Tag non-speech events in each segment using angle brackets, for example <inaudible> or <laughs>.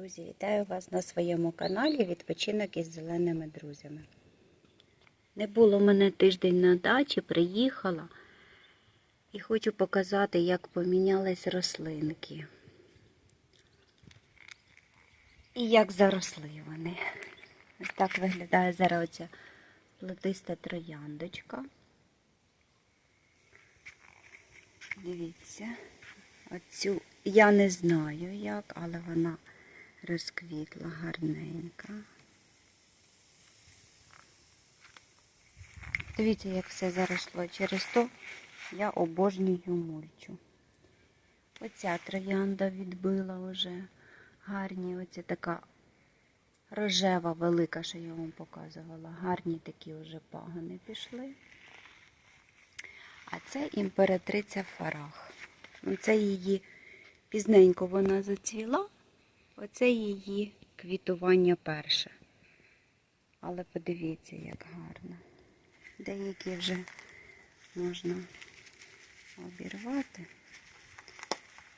Друзі, вітаю вас на своєму каналі Відпочинок із зеленими друзями. Не було мене тиждень на дачі, приїхала і хочу показати, як помінялись рослинки. І як заросли вони. Ось так виглядає зараз оця плетиста трояндочка. Дивіться, оцю я не знаю як, але вона розквітла гарненька. Дивіться, як все заросло. Через то я обожнюю мульчу. Оця троянда відбила вже гарні, оця така рожева, велика, що я вам показувала. Гарні такі вже пагони пішли. А це імператриця Фарах. Ну, Це її пізненько вона зацвіла. Оце її квітування перше. Але подивіться, як гарно. Деякі вже можна обірвати.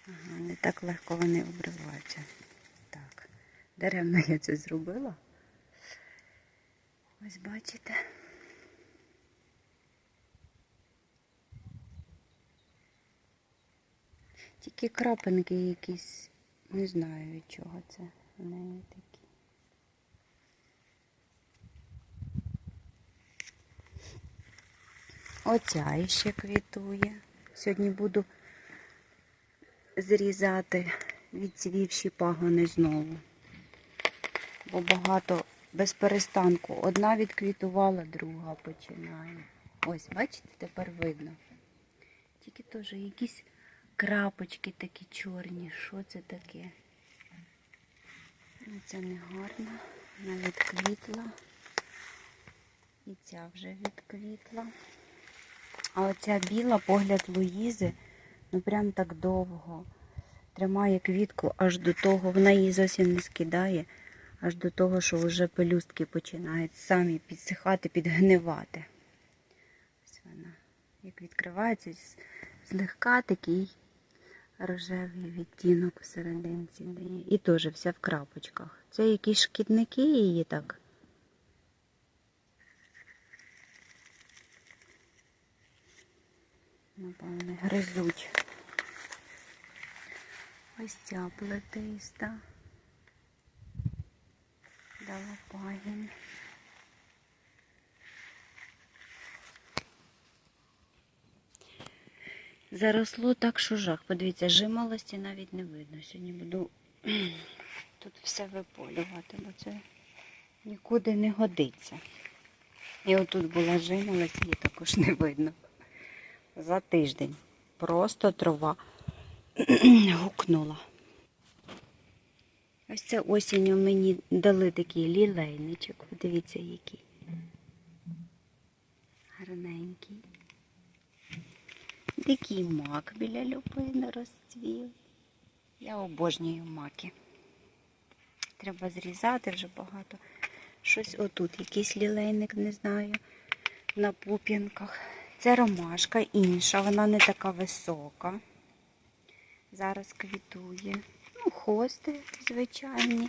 Ага, не так легко вони обриваються. Так, даремно я це зробила. Ось бачите. Тільки крапинки якісь, не знаю від чого це в неї такі. Оця іще квітує. Сьогодні буду зрізати відцвівші пагони знову. Бо багато без перестанку. Одна відквітувала, друга починає. Ось, бачите, тепер видно. Тільки теж якісь крапочки такі чорні. Що це таке? Ну, Це не гарно. Вона відквітла. І ця вже відквітла. А оця біла погляд Луїзи, ну прям так довго. Тримає квітку аж до того, вона її зовсім не скидає, аж до того, що вже пелюстки починають самі підсихати, підгнивати. Ось вона. Як відкривається, злегка такий рожевий відтінок всерединці дає. І теж вся в крапочках. Це якісь шкідники її так. Напевне, гризуть. Ось ця плетиста. Дала. Заросло так, що жах. Подивіться, жимолості навіть не видно. Сьогодні буду <clears throat> тут все виполювати, бо це нікуди не годиться. І отут була жимолость, її також не видно. За тиждень. Просто трава <clears throat> гукнула. Ось це осінню мені дали такий лілейничок. Подивіться, який. Гарненький. Дикий мак біля люпини розцвів. Я обожнюю маки. Треба зрізати вже багато. Щось отут, якийсь лілейник, не знаю, на пуп'янках. Це ромашка інша, вона не така висока. Зараз квітує. Ну, хости звичайні.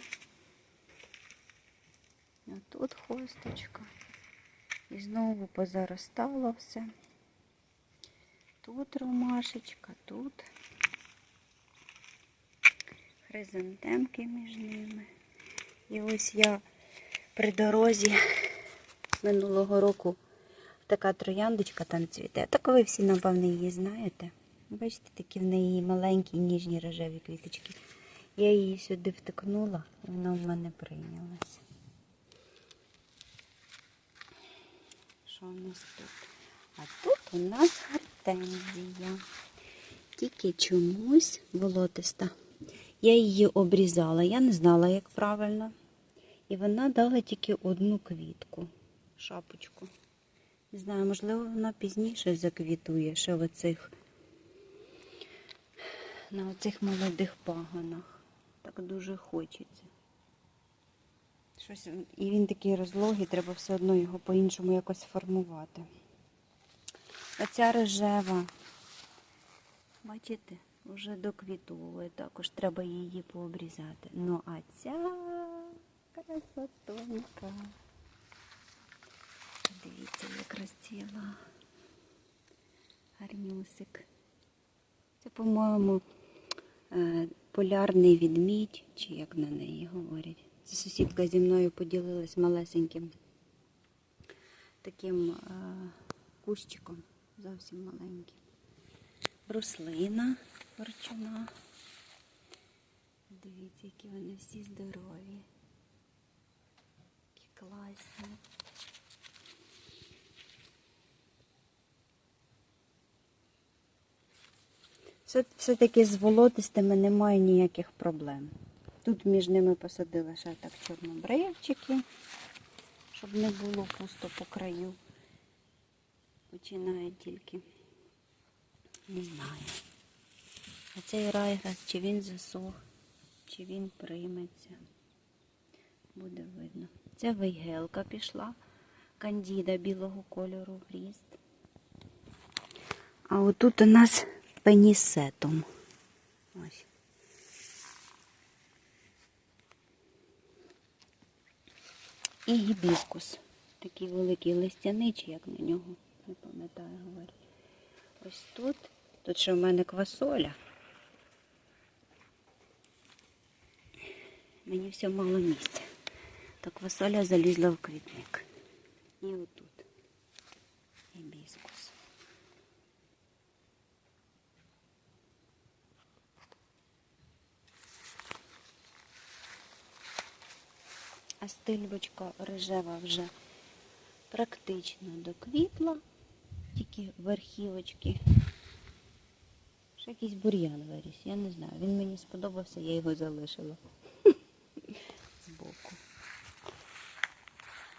Отут хосточка. І знову позаростало все. Тут ромашечка, тут хризантемки між ними. І ось я при дорозі минулого року така трояндочка там цвіте. Так ви всі, напевно, її знаєте. Бачите, такі в неї маленькі ніжні рожеві квіточки. Я її сюди втикнула, і вона в мене прийнялася. Що у нас тут? А тут у нас гортензія. Тільки чомусь волотиста. Я її обрізала, я не знала, як правильно. І вона дала тільки одну квітку, шапочку. Не знаю, можливо, вона пізніше заквітує ще в оцих, на оцих молодих пагонах. Так дуже хочеться. Щось, і він такий розлогий, треба все одно його по-іншому якось формувати. Оця рожева. Бачите, вже доквітовує, також треба її пообрізати. Ну а ця красотонька. Дивіться, як розцвіла. Гарнюсик. Це, по-моєму, е, полярний відмідь, чи як на неї говорять. Це сусідка зі мною поділилась малесеньким таким е, кущиком, зовсім маленьким. Рослина корчуна. Дивіться, які вони всі здорові. Які класні. Все- Все-таки з волотистими немає ніяких проблем. Тут між ними посадила ще так чорнобривчики, щоб не було пусто по краю. Починає тільки. Не знаю. А цей райграс, чи він засох, чи він прийметься. Буде видно. Це вейгелка пішла. Кандіда білого кольору в ріст. А отут у нас пенісетом. Ось. І гібіскус. Такий великий листяний, чи як на нього, не пам'ятаю, говорять. Ось тут. Тут ще в мене квасоля. Мені все мало місця. То квасоля залізла в квітник. І отут. Гібіскус. А стильбочка рожева вже практично доквітла, тільки верхівочки. Ще якийсь бур'ян виріс, я не знаю. Він мені сподобався, я його залишила <laughs> збоку.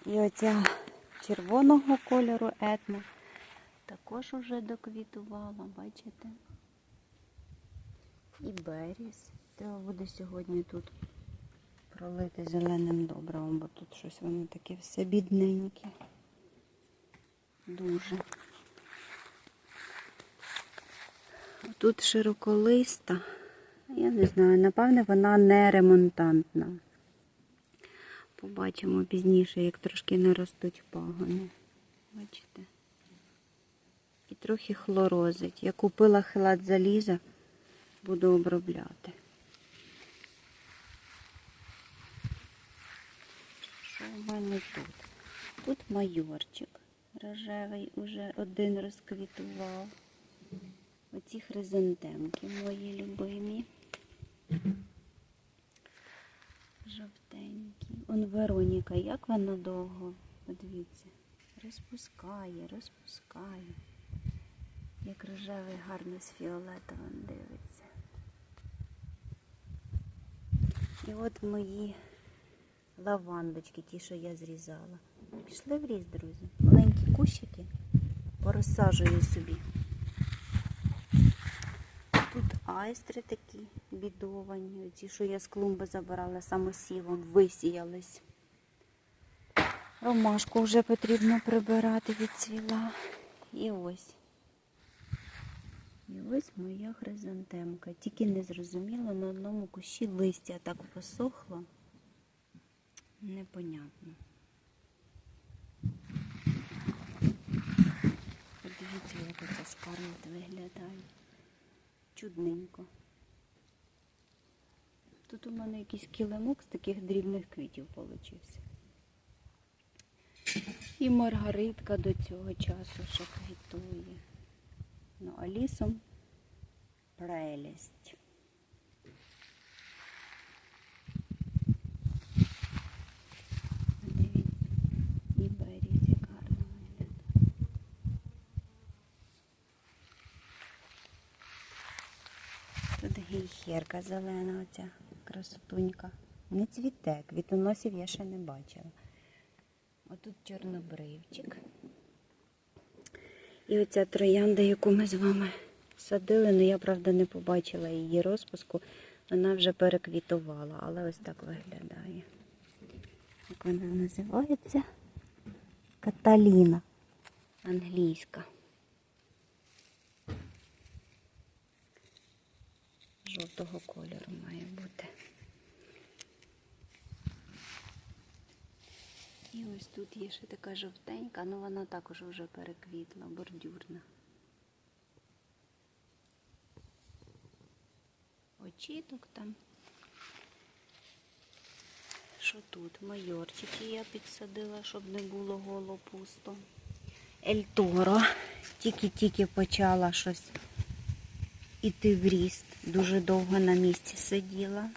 І оця червоного кольору етна також уже доквітувала, бачите? І беріз. Треба буде сьогодні тут пролити зеленим добривом, бо тут щось воно таке все бідненьке. Дуже. Тут широколиста. Я не знаю, напевне, вона не ремонтантна. Побачимо пізніше, як трошки не ростуть пагони. Бачите? І трохи хлорозить. Я купила хилат заліза, буду обробляти. Що в мене тут? Тут майорчик рожевий, уже один розквітував. Оці хризантемки мої любимі. Жовтенькі. Он Вероніка, як вона довго, подивіться, розпускає, розпускає. Як рожевий гарно з фіолетовим дивиться. І от мої лавандочки, ті, що я зрізала. Пішли в ріст, друзі. Маленькі кущики порозсаджую собі. Айстри такі бідовані, ці, що я з клумби забирала самосівом, висіялись. Ромашку вже потрібно прибирати відцвіла. І ось. І ось моя хризантемка. Тільки не зрозуміла, на одному кущі листя так посохло. Непонятно. Подивіться, як оця скарлет виглядає. Чудненько. Тут у мене якийсь килимок з таких дрібних квітів получився. І маргаритка до цього часу ще квітує. Ну, а лісом прелість. Дивіться, і беріть, як гарно виглядає. Тут зелена, оця красотунька. Не цвіте, квітоносів я ще не бачила. Отут чорнобривчик. І оця троянда, яку ми з вами садили, але я, правда, не побачила її розпуску. Вона вже переквітувала, але ось так виглядає. Як вона називається? Каталіна. Англійська. Жовтого кольору має бути. І ось тут є ще така жовтенька, але вона також вже переквітла, бордюрна. Очіток там. Що тут? Майорчики я підсадила, щоб не було голо пусто. Ельторо. Тільки-тільки почала щось іти в ріст. Дуже довго на місці сиділа.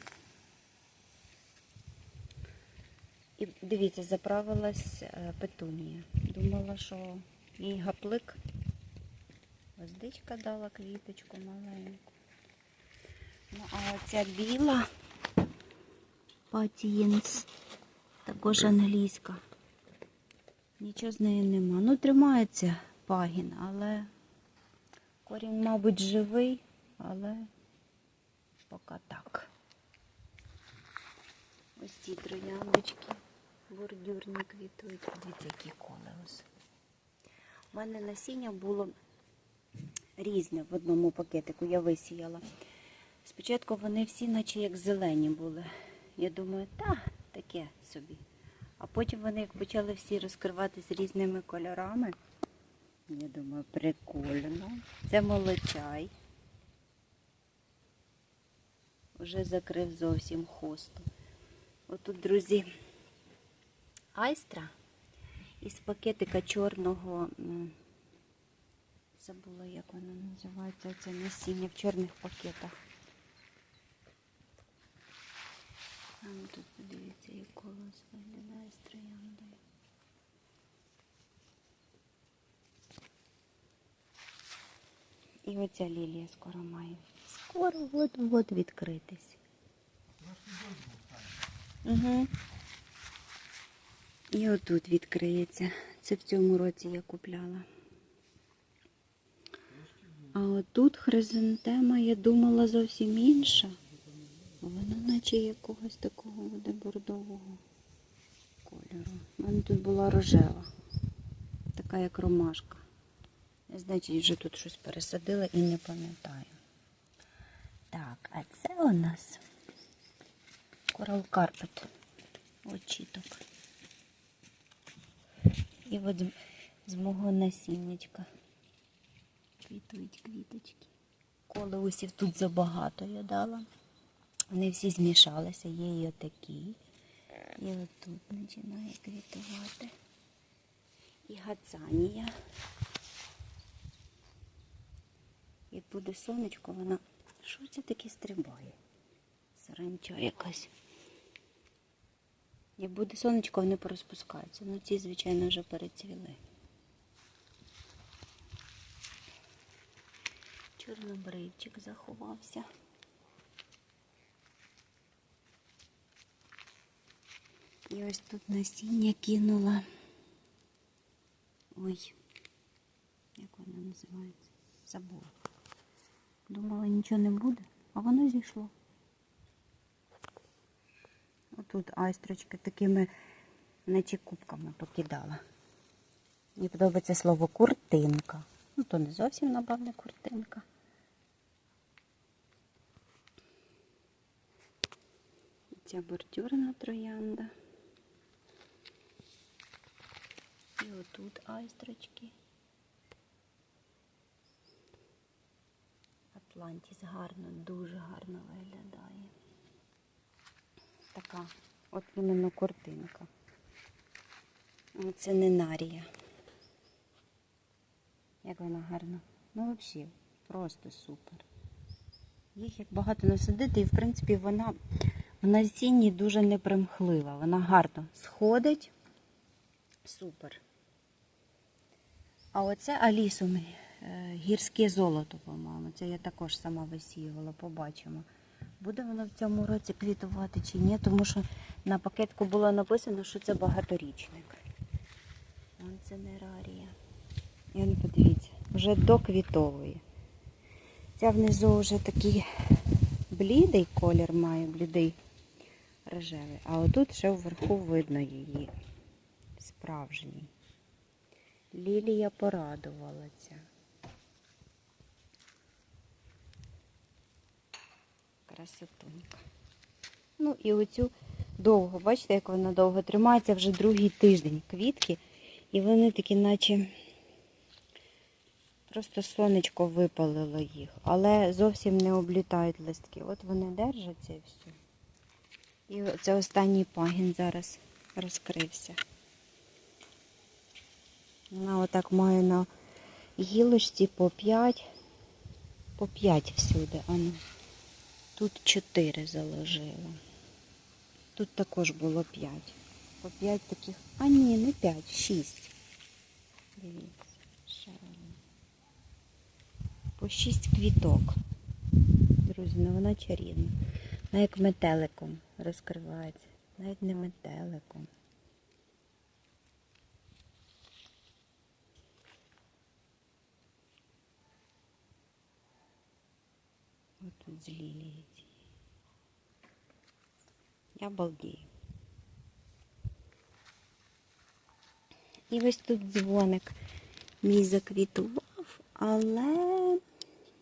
І дивіться, заправилась е, петунія. Думала, що їй гаплик. Воздичка дала квіточку маленьку. Ну, а оця біла Patience, також англійська. Нічого з нею нема. Ну, тримається пагін, але корінь, мабуть, живий, але поки так. Ось ці трояндочки бордюрні квітують. Дивіться, які колеус. У мене насіння було різне в одному пакетику, я висіяла. Спочатку вони всі, наче як зелені були. Я думаю, та, таке собі. А потім вони як почали всі розкриватися різними кольорами. Я думаю, прикольно. Це молочай. Вже закрив зовсім хосту. Отут, друзі, айстра із пакетика чорного. Забула, як воно називається, це насіння в чорних пакетах. А ну тут подивіться, як колос виглядає з трояндою. І оця лілія скоро має. Скоро от-от відкритись. Угу. І отут відкриється. Це в цьому році я купляла. А отут хризантема, я думала, зовсім інша. Вона наче якогось такого буде бордового кольору. У мене тут була рожева, така як ромашка. Я, значить, вже тут щось пересадила і не пам'ятаю. А це у нас корал карпет. Очіток. І от з мого насіннячка квітують квіточки. Колеусів тут забагато я дала. Вони всі змішалися, є і отакі. І отут починає квітувати. І гацанія. Як буде сонечко, вона... Що це таке стрибає? Саранча якась. Як буде сонечко, вони порозпускаються. Ну ці, звичайно, вже перецвіли. Чорнобривчик заховався. І ось тут насіння кинула. Ой, як воно називається? Забула. Думала, нічого не буде, а воно зійшло. Отут айстрочки такими, наче кубками покидала. Мені подобається слово куртинка. Ну, то не зовсім набавна куртинка. Ця бордюрна троянда. І отут айстрочки. Атлантіс гарно, дуже гарно виглядає. Така от іменно картинка. Це не нарія. Як вона гарна. Ну, взагалі, просто супер. Їх як багато насадити, і в принципі вона в насінні дуже непримхлива. Вона гарно сходить. Супер. А оце Алісум е, гірське золото, по-моєму. Це я також сама висіювала, побачимо. Буде воно в цьому році квітувати чи ні, тому що на пакетку було написано, що це багаторічник. Вон це не рарія. І он подивіться, вже доквітовує. Ця внизу вже такий блідий колір має, блідий рожевий. А отут ще вверху видно її справжній. Лілія порадувала ця. Красотунька. Ну і оцю довго, бачите, як вона довго тримається вже другий тиждень квітки. І вони такі, наче просто сонечко випалило їх, але зовсім не облітають листки. От вони держаться і все. І це останній пагін зараз розкрився. Вона отак має на гілочці по 5, по 5 всюди. А ну, тут 4 заложила. Тут також було 5. По 5 таких. А ні, не 5, 6. Дивіться, ще одна. По 6 квіток. Друзі, ну вона чарівна. Вона як метеликом розкривається. Навіть не метеликом. Тут з лілії. Я балдію. І ось тут дзвоник мій заквітував, але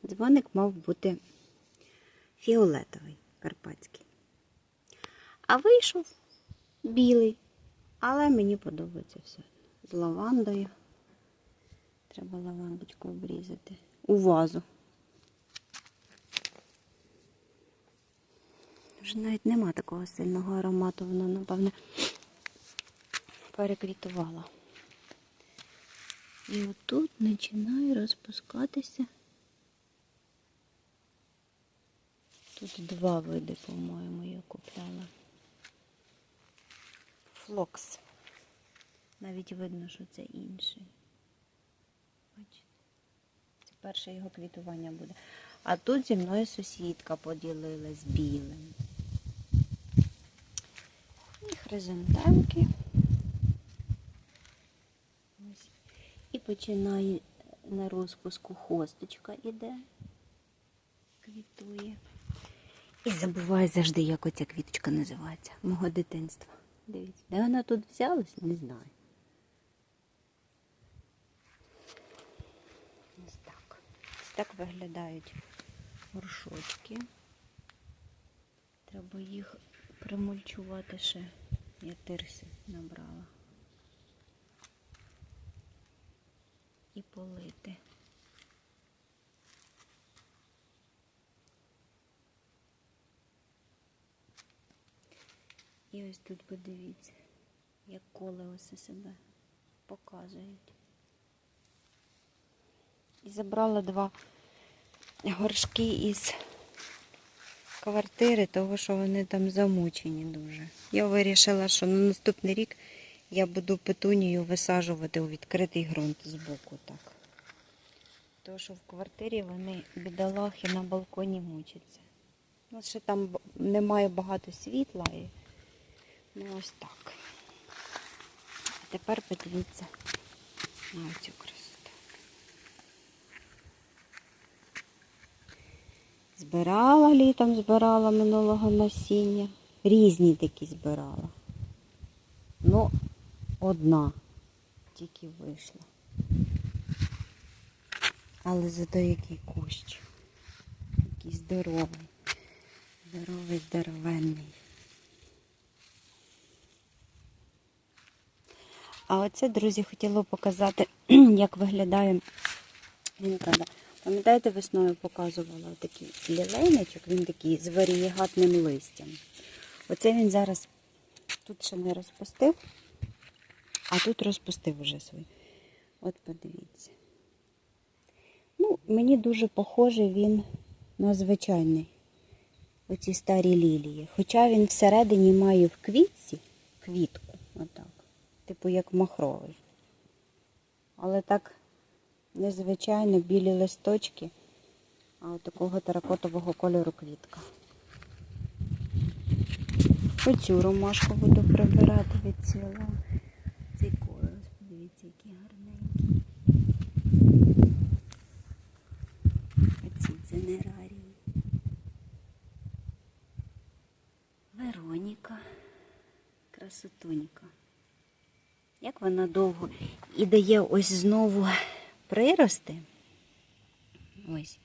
дзвоник мав бути фіолетовий, карпатський. А вийшов білий, але мені подобається все. З лавандою. Треба лавандочку обрізати. У вазу. Вже навіть нема такого сильного аромату, воно, напевне, переквітувала. І отут починає розпускатися. Тут два види, по-моєму, я купляла. Флокс. Навіть видно, що це інший. Бачите? Це перше його квітування буде. А тут зі мною сусідка поділилась білим. Хризантемки. І починає на розпуску хосточка іде, квітує. І забуваю завжди, як оця квіточка називається. Мого дитинства. Дивіться, де вона тут взялась, не знаю. Ось так. Ось так виглядають горшочки. Треба їх примульчувати ще. Я тирси набрала. І полити. І ось тут подивіться, як колеоси себе показують. І забрала два горшки із квартири, того що вони там замучені дуже. Я вирішила, що на наступний рік я буду петунію висаджувати у відкритий ґрунт з боку так. Тому що в квартирі вони бідолахи на балконі мучаться. Ну, ще там немає багато світла і ну ось так. А тепер подивіться на цю красоту. Збирала літом, збирала минулого насіння. Різні такі збирала. Ну, одна тільки вийшла. Але зато який кущ. Який здоровий. Здоровий, здоровенний. А оце, друзі, хотіла показати, <clears throat> як виглядає він правда. Пам'ятаєте, весною показувала такий лілейничок, він такий з варієгатним листям. Оце він зараз тут ще не розпустив, а тут розпустив вже свій. От подивіться. Ну, мені дуже похожий він на звичайний. Оці старі лілії. Хоча він всередині має в квітці квітку. Отак. Типу як махровий. Але так незвичайно білі листочки, а от такого теракотового кольору квітка. Оцю ромашку буду прибирати від цілого. Цей колос, подивіться, який гарненький. Оці цинерарії. Вероніка. Красотунька. Як вона довго і дає ось знову прирости. Ось.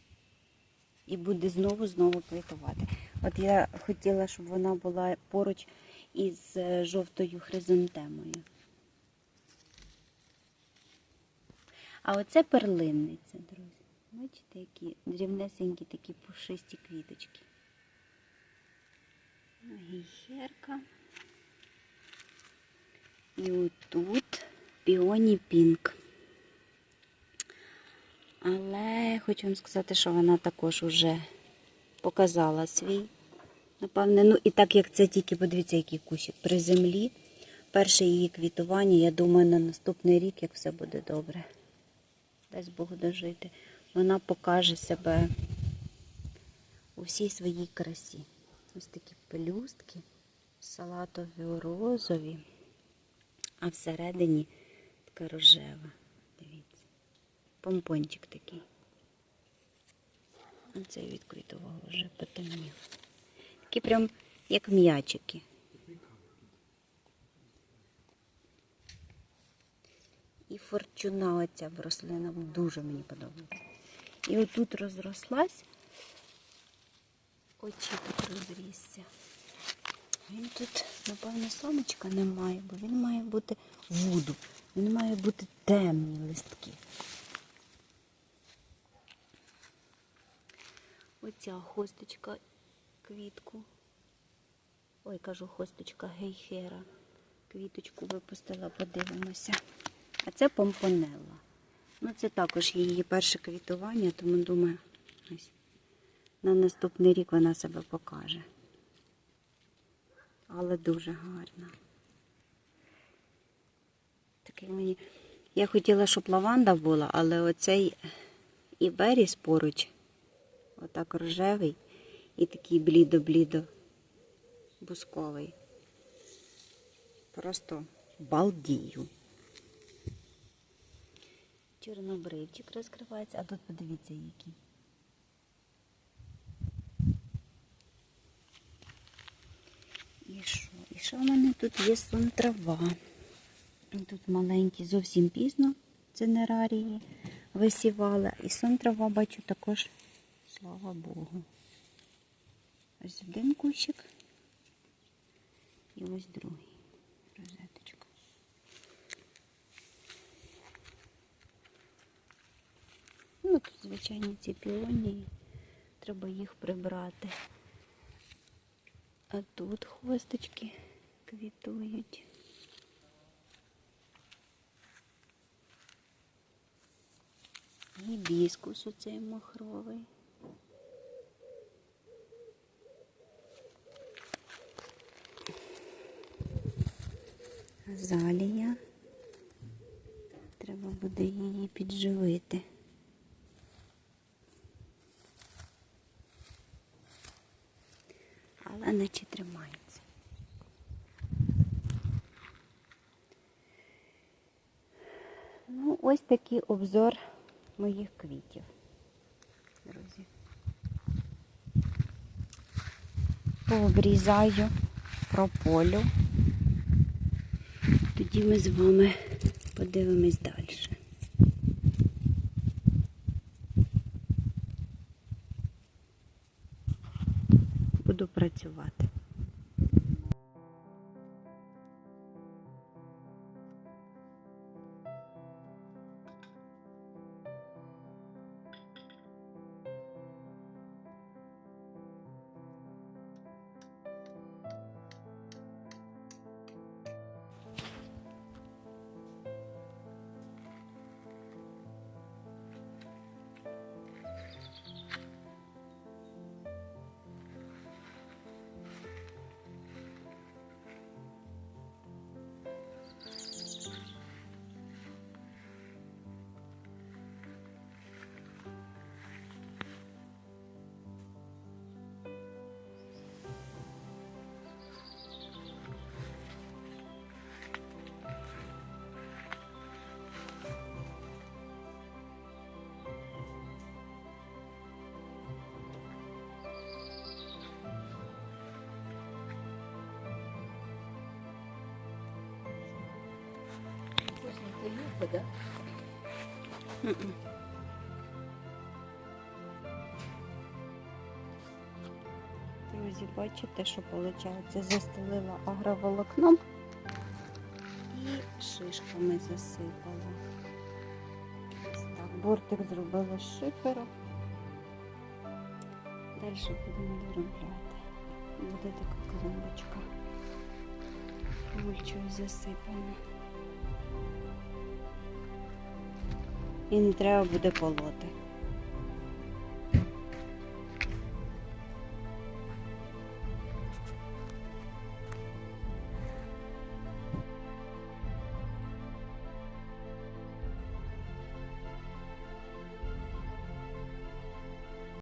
І буде знову-знову квітувати. От я хотіла, щоб вона була поруч із е, жовтою хризантемою. А оце перлинниця, друзі. Бачите, які дрібнесенькі такі пушисті квіточки. Гіхерка. І отут піоні пінк. Але хочу вам сказати, що вона також уже показала свій. Напевне, ну і так як це тільки, подивіться, який кущик при землі. Перше її квітування, я думаю, на наступний рік, як все буде добре. Дасть Бог дожити. Вона покаже себе у всій своїй красі. Ось такі пелюстки, салатові розові, а всередині така рожева. Помпончик такий. Оцей відквітував вже потемнів. Такі прям як м'ячики. І форчуна оця рослина дуже мені подобається. І отут розрослась, очіток розрісся. Він тут, напевно, сонечка немає, бо він має бути вуду. Він має бути темні листки. Оця хосточка квітку. Ой, кажу, хосточка гейхера. Квіточку випустила, подивимося. А це помпонелла. Ну, це також її перше квітування, тому думаю, ось на наступний рік вона себе покаже. Але дуже гарна. Такий мені. Я хотіла, щоб лаванда була, але оцей іберіс поруч, отак рожевий і такий блідо-блідо бусковий. Просто балдію. Чорнобривчик розкривається, а тут подивіться який. І що? І що в мене тут є сон трава? Тут маленькі, зовсім пізно цинерарії висівала. І сон трава бачу також, слава Богу. Ось один кущик і ось другий. Розеточка. Ну, тут, звичайно, ці піонії. Треба їх прибрати. А тут хвосточки квітують. Гібіскус оцей махровий. Азалія. Треба буде її підживити. Але наче тримається. Ну, ось такий обзор моїх квітів, друзі. Пообрізаю, прополю. Тоді ми з вами подивимось далі. Буду працювати. Да? друзі, бачите, що виходить? Застелила агроволокном і шишками засипала. Ось так, бортик зробила з шиферу. Далі будемо доробляти. Буде така клумбочка. Мульчою засипана. І не треба буде полоти.